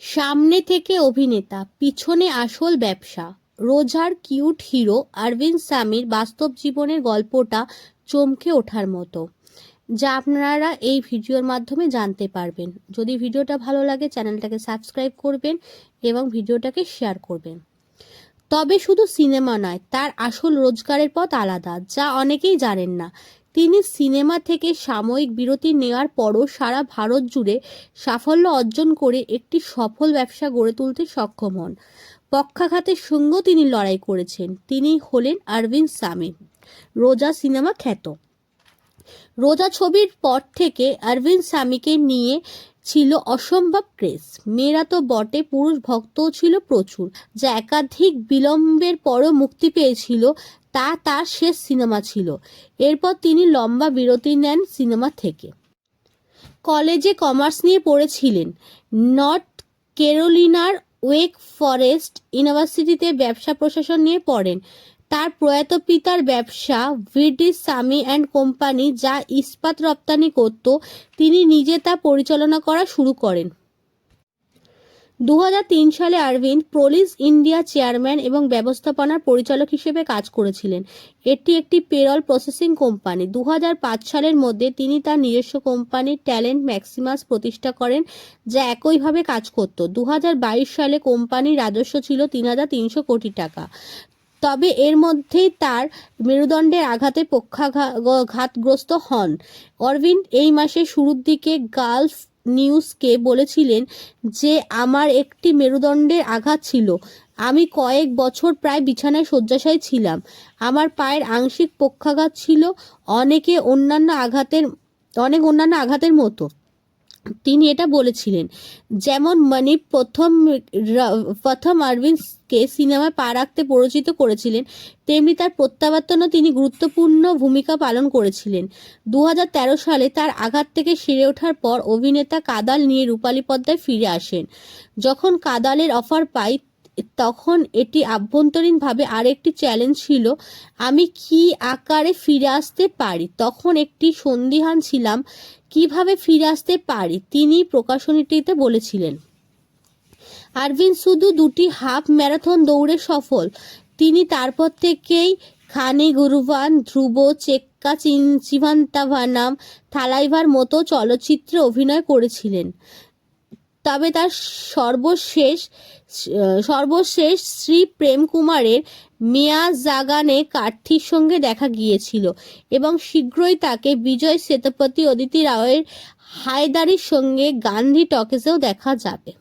সামনে থেকে অভিনেতা, পিছনে আসল ব্যবসা। রোজার কিউট হিরো অরবিন্দ স্বামীর বাস্তব জীবনের গল্পটা চমকে ওঠার মতো। যা আপনারা এই ভিডিওর মাধ্যমে জানতে পারবেন। যদি ভিডিওটা ভালো লাগে, চ্যানেলটাকে সাবস্ক্রাইব করবেন এবং ভিডিওটাকে শেয়ার করবেন। তবে শুধু সিনেমা নয়, তার আসল রোজগারের পথ আলাদা, যা অনেকেই জানেন না। তিনি সিনেমা থেকে সাময়িক বিরতি নেওয়ার পরও সারা ভারত জুড়ে সাফল্য অর্জন করে একটি সফল ব্যবসা গড়ে তুলতে সক্ষম হন। পক্ষাঘাতের সঙ্গেও তিনি লড়াই করেছেন। তিনি হলেন অরবিন্দ স্বামী রোজা সিনেমা খ্যাত। রোজা ছবির পর থেকে অরবিন্দ স্বামীকে নিয়ে ছিল অসম্ভব ক্রেজ। মেয়েরা তো বটে, পুরুষ ভক্তও ছিল প্রচুর। যা একাধিক বিলম্বের পরও মুক্তি পেয়েছিল তা তার শেষ সিনেমা ছিল। এরপর তিনি লম্বা বিরতি নেন সিনেমা থেকে। কলেজে কমার্স নিয়ে পড়েছিলেন। নর্থ কেরোলিনার ওয়েক ফরেস্ট ইউনিভার্সিটিতে ব্যবসা প্রশাসন নিয়ে পড়েন। তার প্রয়াত পিতার ব্যবসা ভিডি, সামি অ্যান্ড কোম্পানি, যা ইস্পাত রপ্তানি করত, তিনি নিজে তা পরিচালনা করা শুরু করেন। দু হাজার তিন সালে অরবিন্দ প্রলিস ইন্ডিয়া চেয়ারম্যান এবং ব্যবস্থাপনার পরিচালক হিসেবে কাজ করেছিলেন। এটি একটি পেরল প্রসেসিং কোম্পানি। দু হাজার পাঁচ সালের মধ্যে তিনি তার নিজস্ব কোম্পানি ট্যালেন্ট ম্যাক্সিমাস প্রতিষ্ঠা করেন, যা একইভাবে কাজ করত। দু হাজার বাইশ সালে কোম্পানির রাজস্ব ছিল তিন হাজার তিনশো কোটি টাকা। তবে এর মধ্যেই তার মেরুদণ্ডের আঘাতে পক্ষাঘাতগ্রস্ত হন। অরবিন্দ এই মাসের শুরুর দিকে গালফ নিউজকে বলেছিলেন যে, আমার একটি মেরুদণ্ডের আঘাত ছিল। আমি কয়েক বছর প্রায় বিছানায় শয্যাশায়ী ছিলাম। আমার পায়ের আংশিক পক্ষাঘাত ছিল। অনেকে অন্যান্য আঘাতের, অনেক অন্যান্য আঘাতের মতো। তিনি এটা বলেছিলেন, যেমন মানে প্রথম প্রথম অরবিন্দকে সিনেমায় পা রাখতে পরিচিত করেছিলেন, তেমনি তার প্রত্যাবর্তনও তিনি গুরুত্বপূর্ণ ভূমিকা পালন করেছিলেন। দু হাজার তেরো সালে তার আঘাত থেকে সেরে ওঠার পর অভিনেতা কাদাল নিয়ে রূপালী পদ্মায় ফিরে আসেন। যখন কাদালের অফার পাই তখন এটি আভ্যন্তরীণভাবে আরেকটি চ্যালেঞ্জ ছিল, আমি কি আকারে ফিরে আসতে পারি? তখন একটি সন্দিহান ছিলাম, কীভাবে ফিরে আসতে পারি? তিনি প্রকাশনীটিতে বলেছিলেন, আরভিন, শুধু দুটি হাফ ম্যারাথন দৌড়ে সফল। তিনি তারপর থেকেই খানে গুরুভান ধ্রুব, চেক্কা চিন- চিভান্তাভানাম থালাইভার মতো চলচ্চিত্রে অভিনয় করেছিলেন। তবে তার সর্বশেষ সর্বশেষ শ্রী প্রেম কুমারের মিয়া জাগানে কার্থির সঙ্গে দেখা গিয়েছিল এবং শীঘ্রই তাকে বিজয় সেতুপতি অদিতি রাওয়ের হায়দারির সঙ্গে গান্ধী টকেজেও দেখা যাবে।